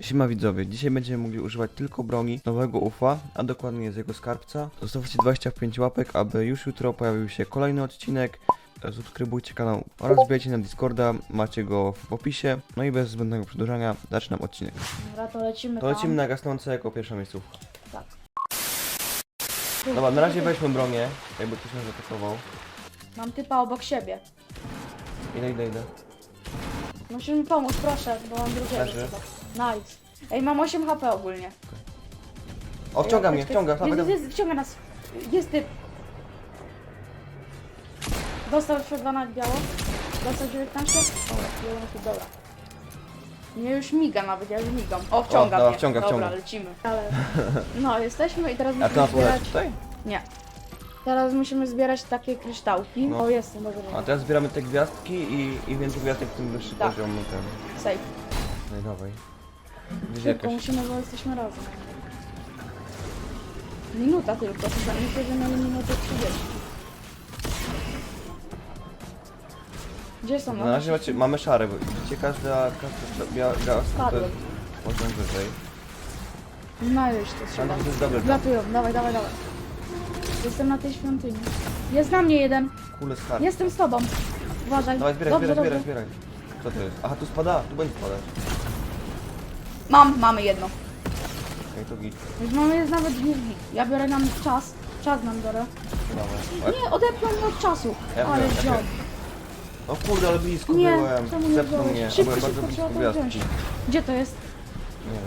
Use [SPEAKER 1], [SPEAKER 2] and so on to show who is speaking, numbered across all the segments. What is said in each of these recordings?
[SPEAKER 1] Siema widzowie, dzisiaj będziemy mogli używać tylko broni nowego UFA, a dokładnie z jego skarbca. Zostawcie 25 łapek, aby już jutro pojawił się kolejny odcinek. Subskrybujcie kanał oraz wbijajcie na Discorda, macie go w opisie. No i bez zbędnego przedłużania zaczynam odcinek.
[SPEAKER 2] Dobra, to lecimy
[SPEAKER 1] To
[SPEAKER 2] tam.
[SPEAKER 1] lecimy na gasnące jako pierwsza miejscówka.
[SPEAKER 2] Tak.
[SPEAKER 1] Dobra, na razie weźmy bronię, jakby ktoś nas zaatakował.
[SPEAKER 2] Mam typa obok siebie.
[SPEAKER 1] Idę, idę, idę.
[SPEAKER 2] Musisz mi pomóc, proszę, bo mam drugiego
[SPEAKER 1] Leży.
[SPEAKER 2] chyba. Nice. Ej, mam 8 HP ogólnie.
[SPEAKER 1] O, wciąga mnie, wciąga,
[SPEAKER 2] Jest,
[SPEAKER 1] dawaj,
[SPEAKER 2] jest, jest, wciąga nas. Jest typ. Dostał jeszcze 2 na biało. Dostał 19. Dobra, jeden typ, dobra. Mnie już miga nawet, ja już migam. O, wciąga
[SPEAKER 1] dobra,
[SPEAKER 2] mnie.
[SPEAKER 1] wciąga,
[SPEAKER 2] dobra,
[SPEAKER 1] wciąga.
[SPEAKER 2] lecimy. Ale... No, jesteśmy i teraz
[SPEAKER 1] A
[SPEAKER 2] musimy
[SPEAKER 1] to nas
[SPEAKER 2] zbierać...
[SPEAKER 1] tutaj?
[SPEAKER 2] Nie. Teraz musimy zbierać takie kryształki.
[SPEAKER 1] No.
[SPEAKER 2] O, jest, może
[SPEAKER 1] A teraz zbieramy te gwiazdki i im więcej gwiazdek, tym wyższy
[SPEAKER 2] Tak.
[SPEAKER 1] poziom ten.
[SPEAKER 2] Safe.
[SPEAKER 1] No i dawaj. Gdzieś
[SPEAKER 2] Szybko
[SPEAKER 1] jakaś...
[SPEAKER 2] musimy, bo jesteśmy razem. Minuta tylko, myślę, że mieli minutę 30. Gdzie są?
[SPEAKER 1] Na razie macie, mamy szare, bo widzicie każda, każda biała to
[SPEAKER 2] Spadłem.
[SPEAKER 1] jest poziom wyżej.
[SPEAKER 2] Znaleźć to trzeba.
[SPEAKER 1] Ale to jest dobry
[SPEAKER 2] Wlatują, dawaj, dawaj, dawaj. Jestem na tej świątyni. Jest na mnie jeden.
[SPEAKER 1] Kule z kart.
[SPEAKER 2] Jestem z tobą. Uważaj.
[SPEAKER 1] Dawaj, zbieraj,
[SPEAKER 2] dobrze,
[SPEAKER 1] zbieraj,
[SPEAKER 2] dobrze.
[SPEAKER 1] zbieraj, zbieraj. Co to jest? Aha, tu spada, tu będzie spadać.
[SPEAKER 2] Mam, mamy jedno.
[SPEAKER 1] Ej, to git.
[SPEAKER 2] Już mamy jest nawet dwie dni. Ja biorę nam czas. Czas nam biorę.
[SPEAKER 1] Dawaj.
[SPEAKER 2] Nie, odepnął mnie od czasu.
[SPEAKER 1] Ja
[SPEAKER 2] Ale
[SPEAKER 1] wiem, ja
[SPEAKER 2] wziął.
[SPEAKER 1] O kurde, ale blisko
[SPEAKER 2] Nie,
[SPEAKER 1] byłem.
[SPEAKER 2] czemu nie
[SPEAKER 1] Zepnął
[SPEAKER 2] wziąłeś?
[SPEAKER 1] mnie, a
[SPEAKER 2] Szybko,
[SPEAKER 1] byłem bardzo
[SPEAKER 2] szybko,
[SPEAKER 1] blisko
[SPEAKER 2] trzeba to
[SPEAKER 1] gwiazdki.
[SPEAKER 2] wziąć. Gdzie to jest?
[SPEAKER 1] Nie wiem.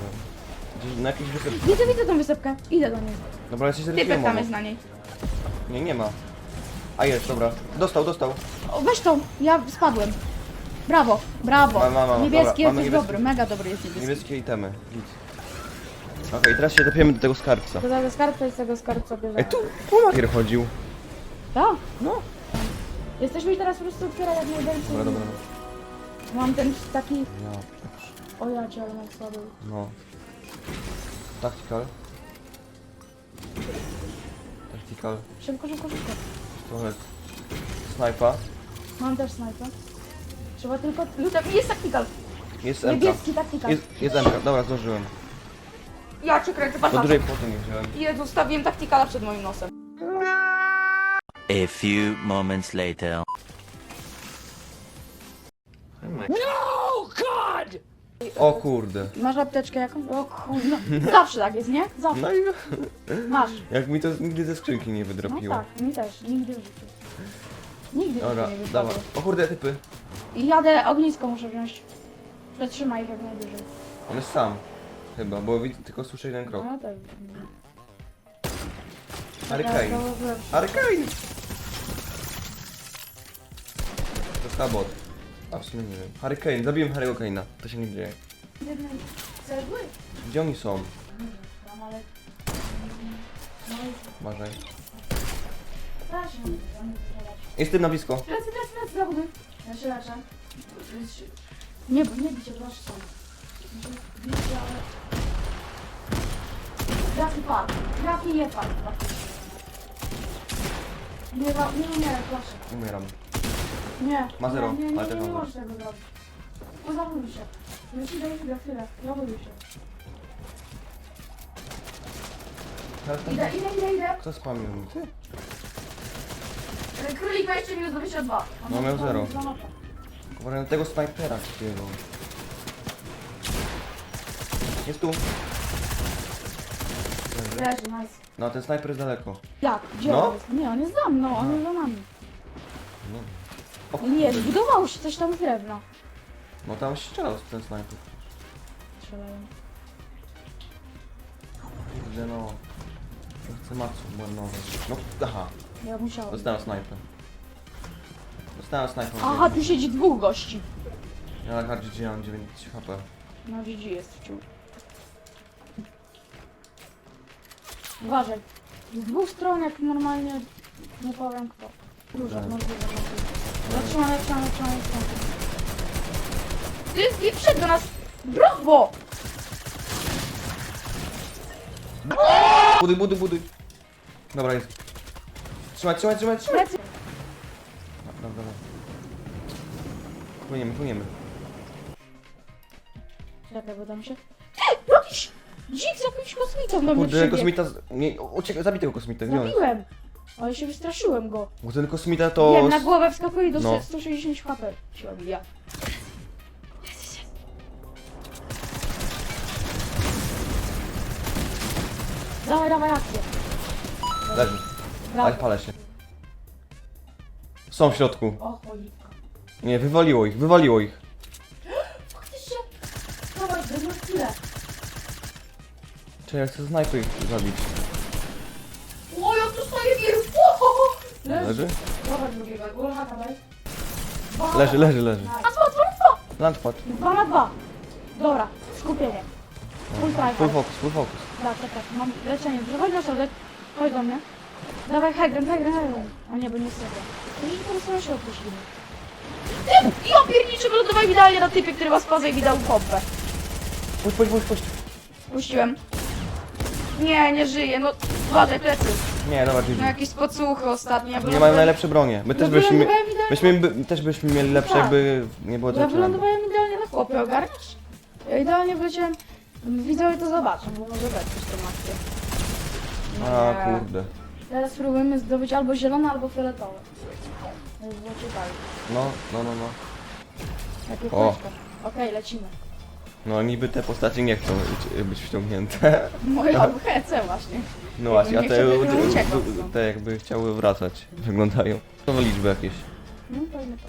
[SPEAKER 1] Gdzieś na jakiejś wysokości.
[SPEAKER 2] Widzę, widzę tą wysepkę. Idę do niej.
[SPEAKER 1] Dobra, jesteś
[SPEAKER 2] Typek
[SPEAKER 1] zarysuję
[SPEAKER 2] tam jest na niej.
[SPEAKER 1] Nie, nie ma. A jest, dobra. Dostał, dostał.
[SPEAKER 2] O, weź tą, ja spadłem. Brawo, brawo.
[SPEAKER 1] Ma- ma- ma-
[SPEAKER 2] niebieski
[SPEAKER 1] dobra, mamy
[SPEAKER 2] jesteś
[SPEAKER 1] niebieski.
[SPEAKER 2] dobry, mega dobry jest niebieski.
[SPEAKER 1] Niebieskie itemy. Git. Okej, teraz się dopiemy do tego skarbca.
[SPEAKER 2] To tego skarbca i z tego skarbca bierzemy.
[SPEAKER 1] Ej, tu Pumakier chodził.
[SPEAKER 2] Tak,
[SPEAKER 1] No.
[SPEAKER 2] jesteśmy teraz po prostu otwierać jak najwięcej.
[SPEAKER 1] Dobra, dobra.
[SPEAKER 2] Mam ten taki...
[SPEAKER 1] Ja,
[SPEAKER 2] O ja cię, ale mam słaby.
[SPEAKER 1] no. Tactical. Tactical.
[SPEAKER 2] Szybko, szybko, szybko.
[SPEAKER 1] Trochę snajpa.
[SPEAKER 2] Mam też snajper. Trzeba tylko... Lutem, jest taktikal.
[SPEAKER 1] Jest MK.
[SPEAKER 2] Niebieski taktikal.
[SPEAKER 1] Jest, jest MK. Dobra, zdążyłem.
[SPEAKER 2] Ja cię kręcę,
[SPEAKER 1] Do
[SPEAKER 2] patrz.
[SPEAKER 1] dużej potem nie wziąłem.
[SPEAKER 2] I zostawiłem taktikala przed moim nosem.
[SPEAKER 3] A few moments later.
[SPEAKER 1] O kurde.
[SPEAKER 2] Masz apteczkę jakąś? O kurde. No, zawsze tak jest, nie? Zawsze.
[SPEAKER 1] No i
[SPEAKER 2] Masz.
[SPEAKER 1] jak mi to nigdy ze skrzynki nie
[SPEAKER 2] No
[SPEAKER 1] wydropiło.
[SPEAKER 2] tak, mi też. Nigdy w życiu. Nigdy w
[SPEAKER 1] Dobra,
[SPEAKER 2] nie
[SPEAKER 1] dawaj. O kurde, typy.
[SPEAKER 2] I jadę, ognisko muszę wziąć. Zatrzymaj ich jak najdłużej.
[SPEAKER 1] On jest sam. Chyba, bo widzę, tylko słyszę jeden krok.
[SPEAKER 2] No tak.
[SPEAKER 1] Arcane.
[SPEAKER 2] Dobra, to-!
[SPEAKER 1] To jest bot. A w sumie nie wiem. Hurricane, zabiłem Harry'ego Kane'a. To się nie dzieje.
[SPEAKER 2] Cegły?
[SPEAKER 1] Gdzie oni są?
[SPEAKER 2] Tam, ale...
[SPEAKER 1] Uważaj.
[SPEAKER 2] strasznie. tam nie strzelać.
[SPEAKER 1] Jest tym na blisko.
[SPEAKER 2] Lecę, lecę, lecę. Ja się leczę. Nie, bo nie bicie, proszę są. Bicie, ale... Trafi padł. Trafi nie padł. Nie, nie umieraj, proszę.
[SPEAKER 1] Umieram.
[SPEAKER 2] Nie.
[SPEAKER 1] Ma zero,
[SPEAKER 2] Nie, nie, nie, nie, nie możesz tego zrobić. No zabudź się. No ci daj chwilę, chwilę. Zabudź się. Idę, idę, idę, idę.
[SPEAKER 1] Kto spamił mi? Ty?
[SPEAKER 2] Królik 20 minus 22.
[SPEAKER 1] No, miał zero. Na tego snajpera takiego. Jest tu. Leży.
[SPEAKER 2] Nice.
[SPEAKER 1] No, ten snajper jest daleko.
[SPEAKER 2] Jak? Gdzie
[SPEAKER 1] No.
[SPEAKER 2] on jest? Nie, on jest za mną, on jest za nami.
[SPEAKER 1] No. O,
[SPEAKER 2] Nie,
[SPEAKER 1] kurde.
[SPEAKER 2] zbudował się coś tam z drewna.
[SPEAKER 1] No tam strzelał ten snajper.
[SPEAKER 2] Strzelają.
[SPEAKER 1] Kurde no. Ja chcę Matsu marnować. No, aha.
[SPEAKER 2] Ja musiałem.
[SPEAKER 1] Dostałem snajper. Dostałem snajper.
[SPEAKER 2] Aha, tu siedzi dwóch gości.
[SPEAKER 1] Ja na harddzie mam 9 HP.
[SPEAKER 2] No GG jest wciąż. Uważaj. Z dwóch stron jak normalnie nie powiem kto. Dużo,
[SPEAKER 1] Tak.
[SPEAKER 2] możliwe. Zatrzymaj, zatrzymaj, zatrzymaj, zatrzymaj. Ty, ty wszedł do nas! Brawo!
[SPEAKER 1] Buduj, buduj, buduj. Dobra, jest. Trzymaj, trzymaj, trzymaj, trzymaj.
[SPEAKER 2] Plecy.
[SPEAKER 1] Dobra, dobra. Płyniemy, płyniemy.
[SPEAKER 2] Czekaj, bo tam się... Ty! Jakiś dzik z jakimś kosmitą do mnie
[SPEAKER 1] Kurde,
[SPEAKER 2] przybiegł.
[SPEAKER 1] kosmita... Z... Nie, uciekaj, zabij tego kosmitę, gdzie on jest?
[SPEAKER 2] Zabiłem. Ale się wystraszyłem go.
[SPEAKER 1] Bo ten kosmita to...
[SPEAKER 2] Nie, na głowę wskakuje i do
[SPEAKER 1] No.
[SPEAKER 2] 160 HP się obija. Dawaj, dawaj akcję.
[SPEAKER 1] Leży. Ale
[SPEAKER 2] Brawo.
[SPEAKER 1] palę się. Są w środku.
[SPEAKER 2] O.
[SPEAKER 1] Nie, wywaliło ich, wywaliło ich.
[SPEAKER 2] Faktycznie. Dawaj, będę chwilę.
[SPEAKER 1] Czekaj, ja chcę snajpy ich zabić.
[SPEAKER 2] O, jak tu stoję wir. Leży.
[SPEAKER 1] Leży?
[SPEAKER 2] Dawaj drugiego, górna dawaj. Dwa.
[SPEAKER 1] Leży, leży, leży.
[SPEAKER 2] A co, co, co?
[SPEAKER 1] Landpad.
[SPEAKER 2] Dwa na dwa. Dobra, skupienie. Full
[SPEAKER 1] Full
[SPEAKER 2] tryhard.
[SPEAKER 1] focus, full focus.
[SPEAKER 2] Tak, tak. Mam leczenie. Chodź na środek. Chodź do mnie. Dawaj ground, high ground. A nie, bo nie sobie. I po prostu na środku ślimy. Ty! Ja pierniczę, wylądowałem idealnie na typie, który was poza i mi dał pompę.
[SPEAKER 1] Puść, puść, puść, puść.
[SPEAKER 2] Puściłem. Nie, nie żyje, no uważaj plecy.
[SPEAKER 1] Nie, dobra, GG.
[SPEAKER 2] No jakieś podsłuchy ostatnie.
[SPEAKER 1] Nie mają najlepsze bronie. My
[SPEAKER 2] No
[SPEAKER 1] też byśmy,
[SPEAKER 2] wylądowałem idealnie.
[SPEAKER 1] byśmy by, też byśmy mieli lepsze,
[SPEAKER 2] Tak.
[SPEAKER 1] jakby nie było
[SPEAKER 2] Ja wylądowałem idealnie na chłopie, ogarniasz? Ja idealnie wleciałem. Widzowie to zobaczą, bo może być tą akcję.
[SPEAKER 1] A
[SPEAKER 2] Nie.
[SPEAKER 1] kurde.
[SPEAKER 2] Teraz spróbujemy zdobyć albo zielone, albo fioletowe. To już było ciekawe.
[SPEAKER 1] No, no, no, no.
[SPEAKER 2] Jakie
[SPEAKER 1] O.
[SPEAKER 2] kuleczka. Okej, lecimy.
[SPEAKER 1] No niby te postacie nie chcą być, być wciągnięte.
[SPEAKER 2] Moja WHC właśnie.
[SPEAKER 1] No właśnie, a
[SPEAKER 2] Nie
[SPEAKER 1] te,
[SPEAKER 2] chciałby,
[SPEAKER 1] te,
[SPEAKER 2] żeby uciekał.
[SPEAKER 1] te, te jakby chciały wracać. Wyglądają. To liczby jakieś.
[SPEAKER 2] No fajne to.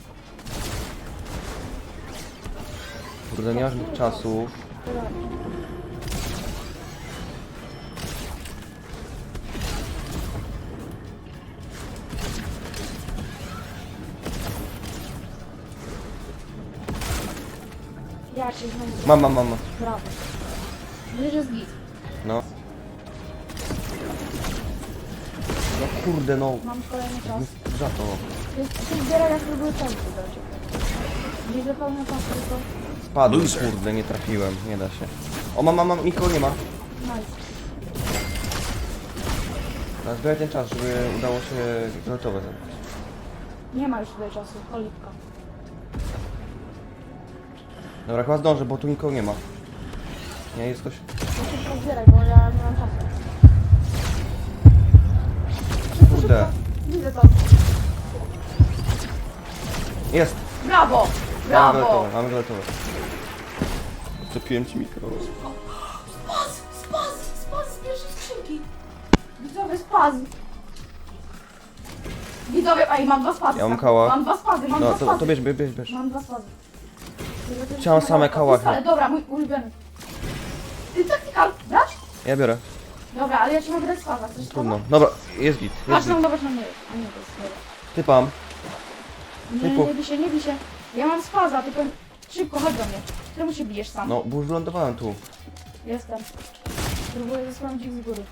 [SPEAKER 1] Kurde, nie masz czasu.
[SPEAKER 2] Ja cię znam.
[SPEAKER 1] Mam, mam, mam.
[SPEAKER 2] Brawo. Wiesz, jest git.
[SPEAKER 1] No. No kurde, no.
[SPEAKER 2] Mam kolejny czas.
[SPEAKER 1] Za to.
[SPEAKER 2] Ciebie. Widzę pełny czas tylko.
[SPEAKER 1] Spadł, kurde, nie trafiłem. Nie da się. O, mam, mam, mam. Nikogo nie ma.
[SPEAKER 2] Nice.
[SPEAKER 1] Teraz zbieraj ten czas, żeby udało się fioletowe zabić.
[SPEAKER 2] Nie ma już tutaj czasu. Olipka.
[SPEAKER 1] Dobra, chyba zdążę, bo tu nikogo nie ma. Nie, jest ktoś.
[SPEAKER 2] To szybko zbieraj, bo ja nie mam czasu. Szybko,
[SPEAKER 1] Kurde.
[SPEAKER 2] szybko. Widzę to.
[SPEAKER 1] Jest!
[SPEAKER 2] Brawo!
[SPEAKER 1] Mamy
[SPEAKER 2] Brawo!
[SPEAKER 1] fioletowe, mamy. Zapiłem ci mikro.
[SPEAKER 2] Spaz! Spaz! Spaz z pierwszej skrzynki! Widzowie, spaz! Widzowie, ej, mam dwa spazy.
[SPEAKER 1] Ja mam kała.
[SPEAKER 2] Mam dwa spazy, mam
[SPEAKER 1] No,
[SPEAKER 2] dwa
[SPEAKER 1] to,
[SPEAKER 2] spazy.
[SPEAKER 1] to bierz, bierz, bierz, bierz.
[SPEAKER 2] Mam dwa spazy.
[SPEAKER 1] Chciałem same kałachy.
[SPEAKER 2] Ale dobra, mój ulubiony. Ty taktykal, brać?
[SPEAKER 1] Ja biorę.
[SPEAKER 2] Dobra, ale ja ci mogę dać spaza. Chcesz
[SPEAKER 1] Trudno. Dobra, jest git.
[SPEAKER 2] Patrz
[SPEAKER 1] Jest git.
[SPEAKER 2] na mnie. A nie, to jest dobra.
[SPEAKER 1] Typam.
[SPEAKER 2] Nie,
[SPEAKER 1] Typu.
[SPEAKER 2] nie bij się, nie bij się. Ja mam spaza, tylko szybko, chodź do mnie. Czemu się bijesz sam?
[SPEAKER 1] No, bo już wylądowałem tu.
[SPEAKER 2] Jestem. Próbuję sprawdzić z góry.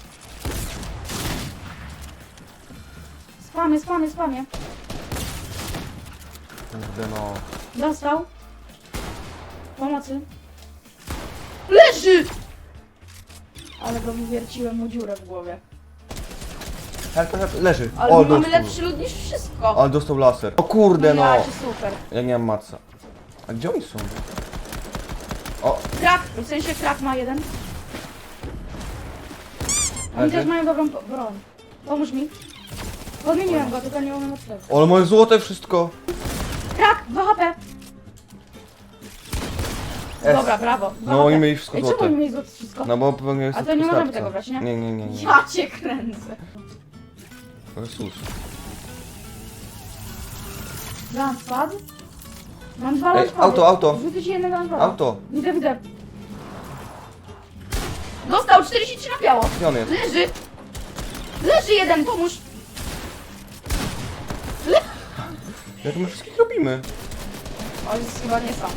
[SPEAKER 2] Spamie, spamie, spamie.
[SPEAKER 1] Kurde no.
[SPEAKER 2] Dostał. Pomocy. Leży! Ale go wywierciłem mu dziurę w głowie.
[SPEAKER 1] Help, help, leży.
[SPEAKER 2] Ale
[SPEAKER 1] O,
[SPEAKER 2] my mamy
[SPEAKER 1] dostał.
[SPEAKER 2] lepszy lud niż wszystko.
[SPEAKER 1] Ale dostał laser. O kurde no.
[SPEAKER 2] Ja, super.
[SPEAKER 1] Ja nie mam matca. A gdzie oni są? O,
[SPEAKER 2] Krak, w sensie krak ma jeden. Oni
[SPEAKER 1] Leży?
[SPEAKER 2] też mają dobrą po- broń. Pomóż mi. Podmieniłem go, tylko nie umiem odstawić.
[SPEAKER 1] ale moje złote wszystko.
[SPEAKER 2] Krak, 2 HP. Dobra, brawo.
[SPEAKER 1] No oni mieli wszystko
[SPEAKER 2] Ej, czemu
[SPEAKER 1] złote.
[SPEAKER 2] mieli złote wszystko?
[SPEAKER 1] No bo pewnie jest
[SPEAKER 2] A to nie możemy tego brać, nie?
[SPEAKER 1] Nie, nie, nie, nie.
[SPEAKER 2] Ja cię kręcę.
[SPEAKER 1] Jezus.
[SPEAKER 2] Gun spadł. Mam dwa
[SPEAKER 1] Ej, auto, auto.
[SPEAKER 2] Rzucić jeden launchpad.
[SPEAKER 1] Auto.
[SPEAKER 2] Widzę, widzę. Dostał 43 na biało.
[SPEAKER 1] Gdzie on jest?
[SPEAKER 2] Leży. Leży jeden, pomóż.
[SPEAKER 1] Jak my wszystkich robimy?
[SPEAKER 2] O, jest chyba nie sam.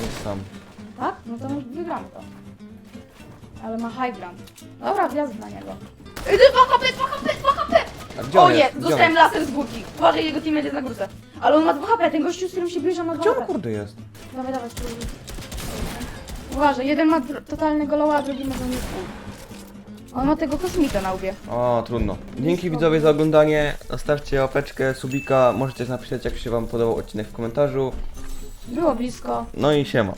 [SPEAKER 1] Jest sam.
[SPEAKER 2] Tak? No to może wygramy to. Ale ma high ground. Dobra, wjazd na niego. Ej, 2 HP, 2 HP, 2 HP!
[SPEAKER 1] A gdzie
[SPEAKER 2] O
[SPEAKER 1] on
[SPEAKER 2] nie,
[SPEAKER 1] jest? Gdzie on
[SPEAKER 2] dostałem
[SPEAKER 1] jest?
[SPEAKER 2] laser z górki. Uważaj, jego team jest na górce. Ale on ma 2 HP, ten gościu, z którym się bierze ma 2
[SPEAKER 1] Gdzie on
[SPEAKER 2] HP.
[SPEAKER 1] kurde jest?
[SPEAKER 2] Dawaj, dawaj, spróbuj. Uważaj, jeden ma dr- totalnego loła, a drugi ma do mnie pół. On ma tego kosmita na łbie.
[SPEAKER 1] O, trudno. Dzięki widzowie za oglądanie. Zostawcie łapeczkę, subika. Możecie napisać jak się wam podobał odcinek w komentarzu.
[SPEAKER 2] Było blisko.
[SPEAKER 1] No i siema.